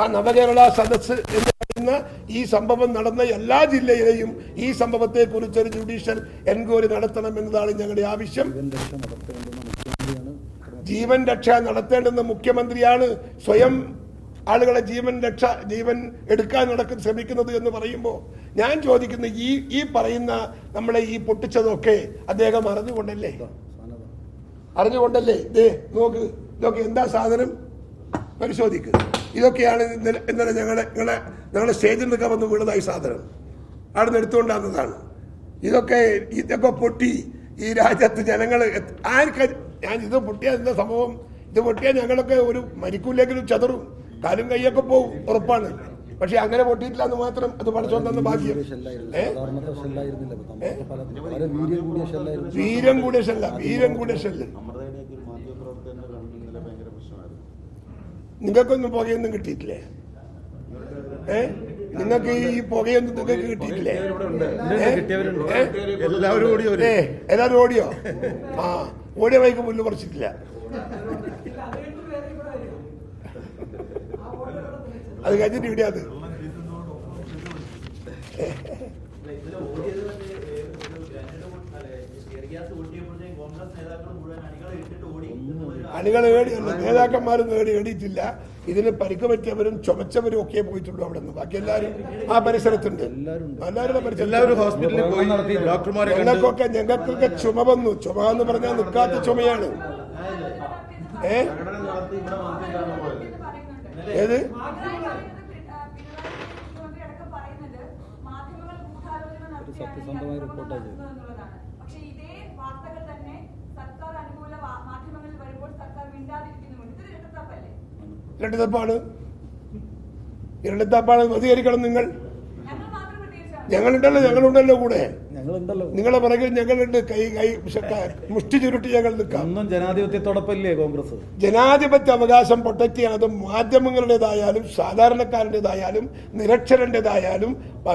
ആ നവകേരള സദസ് എന്ന് പറയുന്ന ഈ സംഭവം നടന്ന എല്ലാ ജില്ലയിലെയും ഈ സംഭവത്തെ കുറിച്ച് ഒരു ജുഡീഷ്യൽ എൻക്വയറി നടത്തണം എന്നതാണ് ഞങ്ങളുടെ ആവശ്യം. ജീവൻ രക്ഷ നടത്തേണ്ടുന്ന മുഖ്യമന്ത്രിയാണ് സ്വയം ആളുകളെ ജീവൻ രക്ഷ ജീവൻ എടുക്കാൻ നടക്കുന്ന ശ്രമിക്കുന്നത് എന്ന് പറയുമ്പോൾ ഞാൻ ചോദിക്കുന്ന ഈ ഈ പറയുന്ന നമ്മളെ ഈ പൊട്ടിച്ചതൊക്കെ അദ്ദേഹം അറിഞ്ഞുകൊണ്ടല്ലേ? അറിഞ്ഞുകൊണ്ടല്ലേ? ഇതേ നോക്ക് ഇതൊക്കെ എന്താ സാധനം? പരിശോധിക്കുക ഇതൊക്കെയാണ് ഇന്നലെ ഇന്നലെ ഞങ്ങളെ ഞങ്ങളെ ഞങ്ങളെ സ്റ്റേജിൽ നിൽക്കാൻ വന്ന് വീണതായി സാധനം. അവിടെ നിന്ന് എടുത്തുകൊണ്ടാകുന്നതാണ് ഇതൊക്കെ ഇതൊക്കെ പൊട്ടി ഈ രാജ്യത്ത് ജനങ്ങൾ ആർക്ക് ഞാൻ ഇത് പൊട്ടിയാൽ എന്താ സംഭവം? ഇത് പൊട്ടിയാൽ ഞങ്ങളൊക്കെ ഒരു മരിക്കൂലെങ്കിലും ചതറും. കാലും കൈയൊക്കെ പോകും ഉറപ്പാണ്. പക്ഷെ അങ്ങനെ പൊട്ടിയിട്ടില്ല എന്ന് മാത്രം അത് പഠിച്ചോൻ തന്ന ഭാഗ്യം. വീരം കൂടിയ ഷെല്ല വീരം കൂടിയ ഷെല്ല്. നിങ്ങൾക്കൊന്നും പുകയൊന്നും കിട്ടിയിട്ടില്ലേ? ഏ? നിങ്ങൾക്ക് ഈ പുകയൊന്നും നിങ്ങൾക്ക് കിട്ടിയിട്ടില്ലേ? എല്ലാവരും ഓടിയോ? ആ. ഓടിയ വൈകി പുല്ല് പറിച്ചിട്ടില്ല അത് കഴിഞ്ഞിട്ട് ഇവിടെ അത്. [laughs] അണികൾ ഏടിയല്ല നേതാക്കന്മാർ നേടി ഏടിയിട്ടില്ല ഇതിന് പരിക്ക് പറ്റിയവരും ചുമച്ചവരും ഒക്കെ പോയിട്ടുള്ളൂ അവിടെ നിന്ന്. ബാക്കി എല്ലാവരും ആ പരിസരത്തുണ്ട്. എല്ലാവരും ആ പരിസരത്ത്. എല്ലാവരും ഹോസ്പിറ്റലിൽ പോയി ഡോക്ടർമാരെ കണ്ട്. ഞങ്ങൾക്കൊക്കെ ഞങ്ങൾക്കൊക്കെ ചുമ വന്നു. ചുമ എന്ന് പറഞ്ഞാൽ നിൽക്കാത്ത ചുമയാണ്. ഏ? ഏത്? സത്യസന്ധമായ റിപ്പോർട്ടാണ് ഇതേ വാർത്തകൾ തന്നെ സർക്കാർ അനുകൂല വാ- മാധ്യമങ്ങളിൽ വരുമ്പോൾ സർക്കാർ മിണ്ടാതിരിക്കുന്നുമുണ്ട് ഇത് ഇരട്ടത്താപ്പല്ലേ ഇരട്ടിത്തപ്പാണ് ഇരട്ടിത്തപ്പാണ് പ്രതികരിക്കണം നിങ്ങൾ. ഞങ്ങളുണ്ടല്ലോ ഞങ്ങളുണ്ടല്ലോ കൂടെ. നിങ്ങളെ പിറകിൽ ഞങ്ങളുണ്ട്. കൈ കൈ മുഷ്ടി ചുരുട്ടി ഞങ്ങൾ നിൽക്കാം. ജനാധിപത്യത്തോടൊപ്പല്ലേ കോൺഗ്രസ്? ജനാധിപത്യ അവകാശം പ്രൊട്ടക്ട് ചെയ്യാൻ അത് മാധ്യമങ്ങളുടേതായാലും സാധാരണക്കാരന്റെതായാലും നിരക്ഷരന്റെതായാലും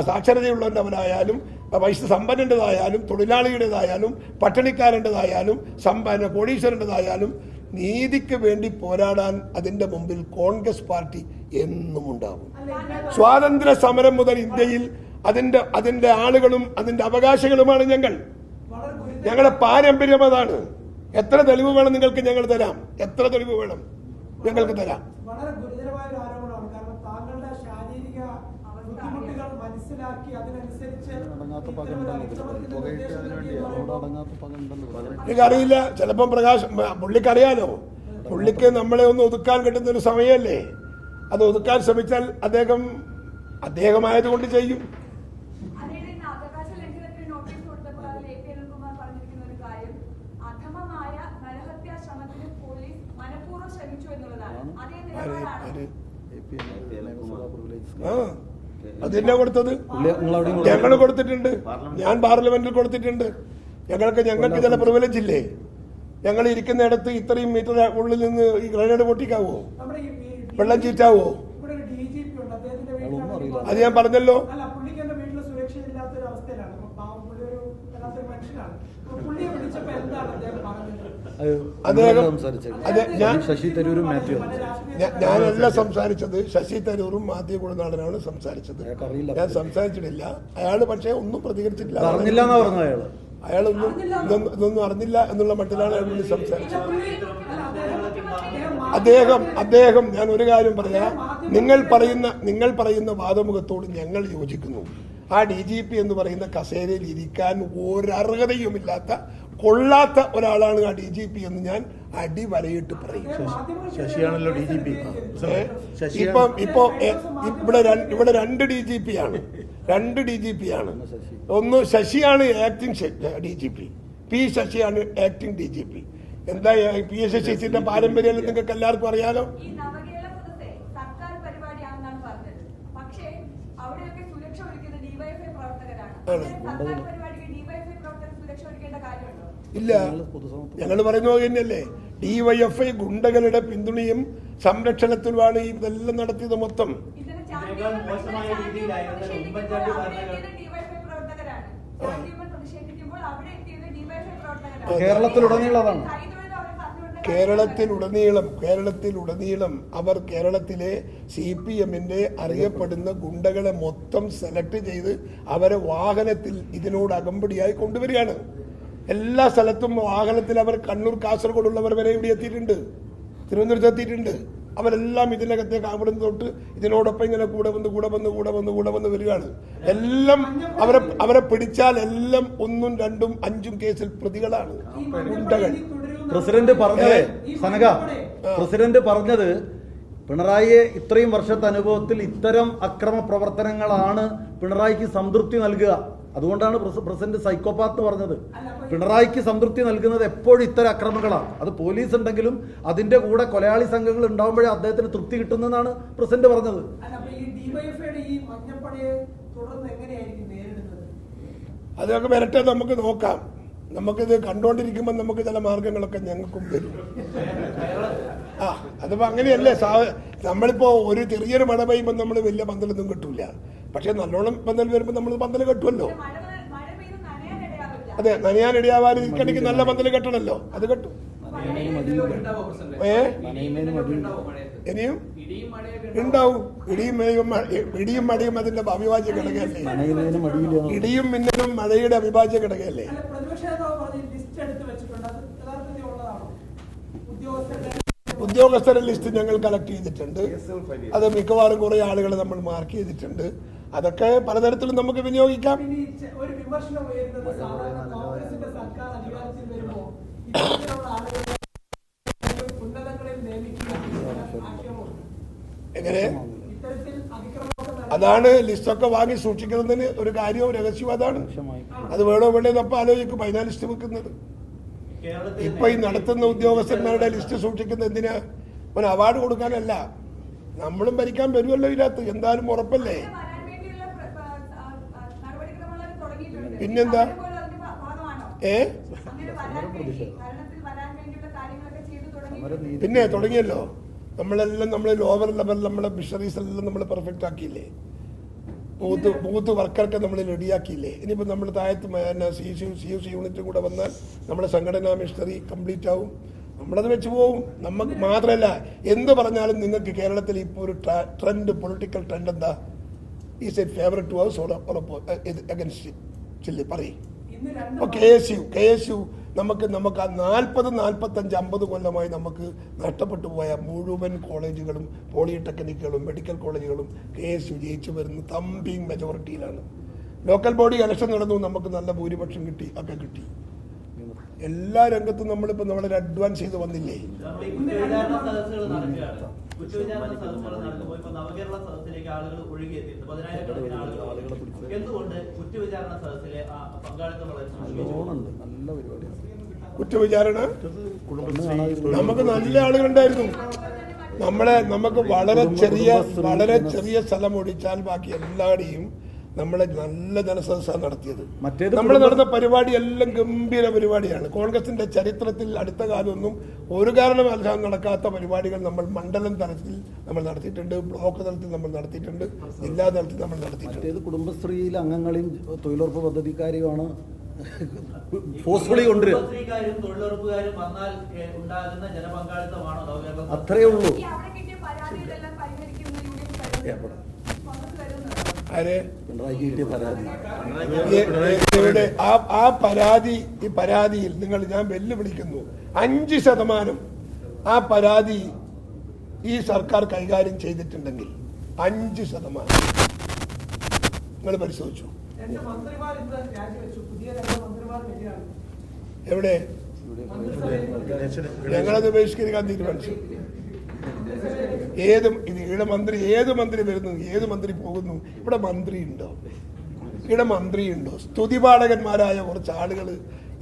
സാക്ഷരതയുള്ളവനായാലും പൈസ സമ്പന്നന്റെതായാലും തൊഴിലാളിയുടേതായാലും പട്ടിണിക്കാരന്റെതായാലും സമ്പന്ന കോടീശ്വരന്റെതായാലും നീതിക്ക് വേണ്ടി പോരാടാൻ അതിന്റെ മുമ്പിൽ കോൺഗ്രസ് പാർട്ടി എന്നും ഉണ്ടാവും. സ്വാതന്ത്ര്യ സമരം മുതൽ ഇന്ത്യയിൽ അതിന്റെ അതിന്റെ ആളുകളും അതിന്റെ അവകാശങ്ങളുമാണ് ഞങ്ങൾ. ഞങ്ങളുടെ പാരമ്പര്യം അതാണ്. എത്ര തെളിവ് വേണം നിങ്ങൾക്ക് ഞങ്ങൾ തരാം. എത്ര തെളിവ് വേണം ഞങ്ങൾക്ക് തരാം. എനിക്കറിയില്ല. ചിലപ്പം പ്രകാശ് പുള്ളിക്കറിയാലോ? പുള്ളിക്ക് നമ്മളെ ഒന്ന് ഒതുക്കാൻ കിട്ടുന്ന ഒരു സമയമല്ലേ? അത് ഒതുക്കാൻ ശ്രമിച്ചാൽ അദ്ദേഹം അദ്ദേഹമായതുകൊണ്ട് ചെയ്യും. ആ. അതെന്നെ കൊടുത്തത്? ഞങ്ങൾ കൊടുത്തിട്ടുണ്ട്. ഞാൻ പാർലമെന്റിൽ കൊടുത്തിട്ടുണ്ട്. ഞങ്ങൾക്ക് ഞങ്ങൾക്ക് ചില പ്രിവിലേജ് ഇല്ലേ? ഞങ്ങൾ ഇരിക്കുന്നിടത്ത് ഇത്രയും മീറ്റർ ഉള്ളിൽ നിന്ന് ഈ ഗ്രനേഡ് പൊട്ടിക്കാവോ? നമ്മുടെ ഈ- ഈ- വെള്ളം ചീറ്റാവോ? ഇവിടെ ഒരു ഡി ഉണ്ട്. അദ്ദേഹത്തിന്റെ അതൊന്നും അറിയില്ല. അത് ഞാൻ പറഞ്ഞല്ലോ അല്ല പുള്ളിക്ക് എന്റെ വീട്ടിൽ സുരക്ഷയില്ലാത്ത ഒരു അവസ്ഥയിലാണ് അപ്പൊ പാവം പുള്ളി ഒരു വല്ലാത്തൊരു മനുഷ്യനാണ് അപ്പൊ പുള്ളിയെ വിളിച്ചപ്പോ എന്താണ് അദ്ദേഹം പറഞ്ഞത് അദ്ദേഹം സംസാരിച്ചത് അതെ ഞാൻ ശശി തരൂരും മാത്യു ഞാനല്ല സംസാരിച്ചത് ശശി തരൂറും മാത്യു കുളനാടനാണ് സംസാരിച്ചത്. ഞാൻ സംസാരിച്ചിട്ടില്ല. അയാൾ പക്ഷേ ഒന്നും പ്രതികരിച്ചിട്ടില്ല. പറഞ്ഞില്ല എന്നാ പറഞ്ഞത് അയാൾ? അയാളൊന്നും ഇതൊന്നും ഇതൊന്നും അറിഞ്ഞില്ല എന്നുള്ള മട്ടിലാണ് അയാൾ സംസാരിച്ചത്. അദ്ദേഹം അദ്ദേഹം ഞാൻ ഒരു കാര്യം പറയാം. നിങ്ങൾ പറയുന്ന നിങ്ങൾ പറയുന്ന വാദമുഖത്തോട് ഞങ്ങൾ യോജിക്കുന്നു. ആ ഡി ജി പി എന്ന് പറയുന്ന കസേരയിൽ ഇരിക്കാൻ ഒരർഹതയുമില്ലാത്ത കൊള്ളാത്ത ഒരാളാണ് ആ ഡി ജി പി എന്ന് ഞാൻ അടിവരയിട്ട് പറയും. ശശിയാണല്ലോ ഡി ജി പി ഇപ്പം ഇപ്പോ ഇവിടെ രണ്ട് ഇവിടെ രണ്ട് ഡി ജി പി ആണ്. രണ്ട് ഡി ജി പി ആണ്. ഒന്ന് ശശിയാണ് acting D G P P ശശിയാണ് acting D G P എന്താ പി എസ് ശശിന്റെ പാരമ്പര്യം നിങ്ങൾക്ക് എല്ലാവർക്കും അറിയാലോ? ഈ ഇല്ല. ഞങ്ങൾ പറയുന്നത് തന്നെയല്ലേ? ഡിവൈഎഫ്ഐ ഗുണ്ടകളുടെ പിന്തുണയും സംരക്ഷണത്തിലുമാണ് ഇതെല്ലാം നടത്തിയത് മൊത്തം. കേരളത്തിലുടനീളം പറഞ്ഞുകൊടുത്ത കേരളത്തിലുടനീളം കേരളത്തിലുടനീളം അവർ കേരളത്തിലെ സി പി എമ്മിന്റെ അറിയപ്പെടുന്ന ഗുണ്ടകളെ മൊത്തം സെലക്ട് ചെയ്ത് അവരെ വാഹനത്തിൽ ഇതിനോട് അകമ്പടിയായി കൊണ്ടുവരികയാണ്. എല്ലാ സ്ഥലത്തും വാഹനത്തിൽ അവർ കണ്ണൂർ കാസർഗോഡ് ഉള്ളവർ വരെ ഇവിടെ എത്തിയിട്ടുണ്ട്. തിരുവനന്തപുരത്ത് എത്തിയിട്ടുണ്ട്. അവരെല്ലാം ഇതിനകത്തേക്ക് അവിടെ നിന്ന് തൊട്ട് ഇതിനോടൊപ്പം ഇങ്ങനെ കൂടെ വന്ന് കൂടെ വന്ന് കൂടെ വന്ന് കൂടെ വന്ന് വരികയാണ്. എല്ലാം അവരെ അവരെ പിടിച്ചാൽ എല്ലാം ഒന്നും രണ്ടും അഞ്ചും കേസിൽ പ്രതികളാണ്. പ്രസിഡന്റ് പറഞ്ഞത് സനക പ്രസിഡന്റ് പറഞ്ഞത് പിണറായിയെ ഇത്രയും വർഷത്തെ അനുഭവത്തിൽ ഇത്തരം അക്രമ പ്രവർത്തനങ്ങളാണ് പിണറായിക്ക് സംതൃപ്തി നൽകുക. അതുകൊണ്ടാണ് പ്രസ- പ്രസിഡന്റ് സൈക്കോപാത്ത് എന്ന് പറഞ്ഞത്. പിണറായിക്ക് സംതൃപ്തി നൽകുന്നത് എപ്പോഴും ഇത്തരം അക്രമങ്ങളാണ്. അത് പോലീസ് ഉണ്ടെങ്കിലും അതിന്റെ കൂടെ കൊലയാളി സംഘങ്ങൾ ഉണ്ടാവുമ്പോഴേ അദ്ദേഹത്തിന് തൃപ്തി കിട്ടുന്നതാണ് പ്രസിഡന്റ് പറഞ്ഞത്. അതൊക്കെ വരട്ടെ നമുക്ക് നോക്കാം. നമുക്കിത് കണ്ടുകൊണ്ടിരിക്കുമ്പോൾ നമുക്ക് ചില മാർഗങ്ങളൊക്കെ ഞങ്ങൾക്കും വരും. ആ അതിപ്പോ അങ്ങനെയല്ലേ നമ്മളിപ്പോ ഒരു ചെറിയൊരു മഴ പെയ്യുമ്പോൾ നമ്മൾ വലിയ പന്തലൊന്നും കിട്ടൂല. പക്ഷെ നല്ലോണം പന്തൽ വരുമ്പോൾ നമ്മൾ പന്തൽ കെട്ടുമല്ലോ അതെ നനയാൻ ഇടയാവാതിരിക്കണമെങ്കിൽ നല്ല പന്തൽ കെട്ടണല്ലോ. അത് കെട്ടും. ഏ? ഇനിയും? ഉണ്ടാവും ഇടിയും മഴയും ഇടിയും മഴയും അതിന്റെ അവിഭാജ്യ ഘടകമല്ലേ മടിയില്ല ഇടിയും മിന്നലും മഴയുടെ അവിഭാജ്യ ഘടകമല്ലേ അല്ല പ്രതിപക്ഷ പറഞ്ഞ ലിസ്റ്റ് എടുത്ത് വെച്ചിട്ടുണ്ട്. അത് യഥാർത്ഥത്തിൽ ഉള്ളതാണോ? ഉദ്യോഗസ്ഥരുടെ ഉദ്യോഗസ്ഥരുടെ ലിസ്റ്റ് ഞങ്ങൾ കളക്ട് ചെയ്തിട്ടുണ്ട്. അത് മിക്കവാറും കുറെ ആളുകൾ നമ്മൾ മാർക്ക് ചെയ്തിട്ടുണ്ട്. അതൊക്കെ പലതരത്തിലും നമുക്ക് വിനിയോഗിക്കാം. ഒരു വിമർശനം ഉയരുന്നത് സാധാരണ കോൺഗ്രസിന്റെ സർക്കാർ അധികാരത്തിൽ വരുമ്പോൾ ഇത്തരത്തിലുള്ള ആളുകളെ ഉന്നതങ്ങളിൽ നിയമിക്കുക എന്ന ആക്ഷേപമുണ്ട് എങ്ങനെ? ഇത്തരത്തിൽ ലിസ്റ്റ് ഒക്കെ അതാണ് ലിസ്റ്റൊക്കെ വാങ്ങി സൂക്ഷിക്കുന്നതിന് ഒരു കാര്യവും രഹസ്യവും അതാണ്. അത് വേണോ വേണ്ടേ എന്നപ്പം ആലോചിക്കും. അതിനാ ലിസ്റ്റ് വെക്കുന്നത്. ഇപ്പൊ ഈ നടത്തുന്ന ഉദ്യോഗസ്ഥന്മാരുടെ ലിസ്റ്റ് സൂക്ഷിക്കുന്ന എന്തിനാ? അവൻ അവാർഡ് കൊടുക്കാനല്ല. നമ്മളും ഭരിക്കാൻ വരുമല്ലോ ഇല്ലാത്ത എന്തായാലും ഉറപ്പല്ലേ അങ്ങനെ വരാൻ വേണ്ടിയുള്ള പ്ര- പ്ര- ആ, ആ, നടപടിക്രമങ്ങൾ തുടങ്ങിയിട്ടുണ്ട് പിന്നെന്താ? അങ്ങനെ പോലും അതിന്റെ ഭാ- ഭാഗമാണോ ഏ അങ്ങനെ വരാൻ വേണ്ടി ഭരണത്തിൽ വരാൻ വേണ്ടിയുള്ള കാര്യങ്ങളൊക്കെ ചെയ്തു ഏ പിന്നെ തുടങ്ങിയല്ലോ. നമ്മളെല്ലാം നമ്മൾ ലോവർ ലെവൽ നമ്മളെ ഫിഷറീസ് എല്ലാം നമ്മൾ പെർഫെക്റ്റ് ആക്കിയില്ലേ? മൂത്ത് മൂത്ത് വർക്കറൊക്കെ നമ്മൾ റെഡിയാക്കിയില്ലേ ഇനിയിപ്പോൾ നമ്മൾ താഴത്ത് C C C U C യൂണിറ്റും കൂടെ വന്നാൽ നമ്മുടെ സംഘടനാ മിഷണറി കംപ്ലീറ്റ് ആവും. നമ്മളത് വെച്ച് പോവും. നമുക്ക് മാത്രമല്ല എന്ത് പറഞ്ഞാലും നിങ്ങൾക്ക് കേരളത്തിൽ ഇപ്പോൾ ഒരു ട്രെൻഡ് പൊളിറ്റിക്കൽ ട്രെൻഡ് എന്താ? Is a favourite to house against chilly പറയും. രണ്ട് K S U K S U നമുക്ക് നമുക്ക് ആ നാൽപ്പത് നാൽപ്പത്തഞ്ച് അമ്പത് കൊല്ലമായി നമുക്ക് നഷ്ടപ്പെട്ടു പോയ മുഴുവൻ കോളേജുകളും പോളിടെക്നിക്കുകളും മെഡിക്കൽ കോളേജുകളും കെ എസ് യു ജയിച്ചു വരുന്ന തമ്പിങ് മെജോറിറ്റിയിലാണ് ലോക്കൽ ബോഡി ഇലക്ഷൻ നടന്നു നമുക്ക് നല്ല ഭൂരിപക്ഷം കിട്ടി ഒക്കെ കിട്ടി. എല്ലാ രംഗത്തും നമ്മളിപ്പോൾ നമ്മളൊരു അഡ്വാൻസ് ചെയ്ത് വന്നില്ലേ? നവകേരള സദസ്സിലേക്ക് ആളുകൾ പതിനായിരക്കണക്കിന് ആളുകൾ എന്തുകൊണ്ട് കുറ്റവിചാരണ സദസ്സിലെ പങ്കാളിത്തം വളരെ നല്ല പരിപാടിയാണ് കുറ്റവിചാരണ? കുടുംബശ്രീ നമുക്ക് നല്ല ആളുകളുണ്ടായിരുന്നു നമ്മളെ നമുക്ക് വളരെ ചെറിയ വളരെ ചെറിയ സ്ഥലം ഒഴിച്ചാൽ ബാക്കി എല്ലാടെയും നമ്മളെ നല്ല ജനസദസ്സാണ് നടത്തിയത്. മറ്റേത് നമ്മൾ നടന്ന പരിപാടി എല്ലാം ഗംഭീര പരിപാടിയാണ്. കോൺഗ്രസിന്റെ ചരിത്രത്തിൽ അടുത്ത കാലമൊന്നും ഒരു കാരണവശാലും നടക്കാത്ത പരിപാടികൾ നമ്മൾ മണ്ഡലം തലത്തിൽ നമ്മൾ നടത്തിയിട്ടുണ്ട് ബ്ലോക്ക് തലത്തിൽ നമ്മൾ നടത്തിയിട്ടുണ്ട് ജില്ലാ തലത്തിൽ നമ്മൾ നടത്തിയിട്ടുണ്ട്. മറ്റേത് കുടുംബശ്രീയിലെ അംഗങ്ങളെയും തൊഴിലുറപ്പ് പദ്ധതിക്കാരെയുമാണ് ഫോഴ്സ്ഫുള്ളി? അത്രയേ ഉള്ളൂ അവിടെ കിട്ടിയ പരാതികളെല്ലാം പരിഹരിക്കുന്ന യു ഡി എഫ് എവിടെ? കോൺഗ്രസ് വരുന്നുണ്ടോ ആരെ? ആ പരാതി ഈ പരാതിയിൽ നിങ്ങൾ ഞാൻ വെല്ലുവിളിക്കുന്നു. അഞ്ച് ശതമാനം ആ പരാതി ഈ സർക്കാർ കൈകാര്യം ചെയ്തിട്ടുണ്ടെങ്കിൽ അഞ്ച് ശതമാനം. നിങ്ങൾ പരിശോധിച്ചു. എവിടെ? ഞങ്ങളത് ബഹിഷ്കരിക്കാൻ തീരുമാനിച്ചു. ഏത് ഇവിടെ മന്ത്രി ഏത് മന്ത്രി വരുന്നു? ഏത് മന്ത്രി പോകുന്നു? ഇവിടെ മന്ത്രി ഉണ്ടോ ഇവിടെ മന്ത്രി ഉണ്ടോ സ്തുതിപാഠകന്മാരായ കുറച്ച് ആളുകൾ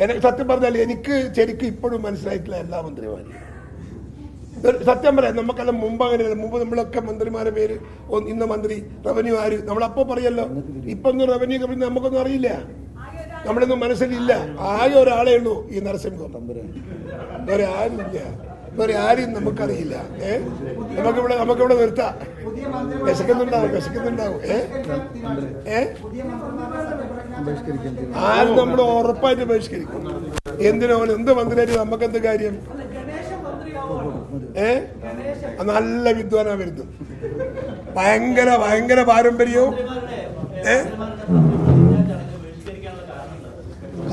എനിക്ക് സത്യം പറഞ്ഞാൽ എനിക്ക് ശരിക്കും ഇപ്പോഴും മനസ്സിലായിട്ടില്ല എല്ലാ മന്ത്രിമാരും. സത്യം പറയാം നമുക്കെല്ലാം മുമ്പ് അങ്ങനെയല്ല. മുമ്പ് നമ്മളൊക്കെ മന്ത്രിമാരെ പേര് ഇന്ന മന്ത്രി റവന്യൂ ആര്? നമ്മളപ്പോ പറയല്ലോ ഇപ്പൊ ഒന്നും റവന്യൂ കമ്പനി നമുക്കൊന്നും അറിയില്ല. നമ്മളൊന്നും മനസ്സിലില്ല. ആകെ ഒരാളേ ഉള്ളൂ ഈ നരസിംഹം. വേറെ ആരുമില്ല വേറെ ആരെയും നമുക്കറിയില്ല. ഏ? നമുക്കിവിടെ നമുക്കിവിടെ നിർത്താം. വിശക്കുന്നുണ്ടാവും വിശക്കുന്നുണ്ടാവും. ഏ? ഏ? ആരും നമ്മൾ ഉറപ്പായിട്ട് ബഹിഷ്കരിക്കും. എന്തിനോ എന്ത് മന്ത്രിയായിട്ട് നമുക്ക് എന്ത് കാര്യം? ഏ? നല്ല വിദ്വാനാ വരുന്നു ഭയങ്കര ഭയങ്കര പാരമ്പര്യവും. ഏ?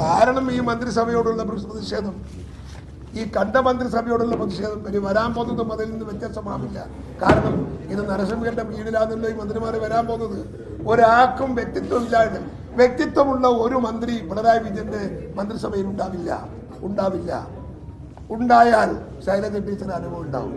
കാരണം ഈ മന്ത്രിസഭയോടുള്ള പ്രതിഷേധം ഈ കണ്ട മന്ത്രിസഭയോടുള്ള പ്രതിഷേധം ഇനി വരാൻ പോകുന്നതും അതിൽ നിന്ന് വ്യത്യസ്തമാവില്ല. കാരണം ഇത് നരസിംഹന്റെ കീഴിലാണല്ലോ ഈ മന്ത്രിമാർ വരാൻ പോകുന്നത്. ഒരാൾക്കും വ്യക്തിത്വമില്ലാണ്ട് വ്യക്തിത്വമുള്ള ഒരു മന്ത്രി പിണറായി വിജയന്റെ മന്ത്രിസഭയിൽ ഉണ്ടാവില്ല. ഉണ്ടാവില്ല. ഉണ്ടായാൽ ശൈലജ ടീച്ചർ അനുഭവം ഉണ്ടാവും.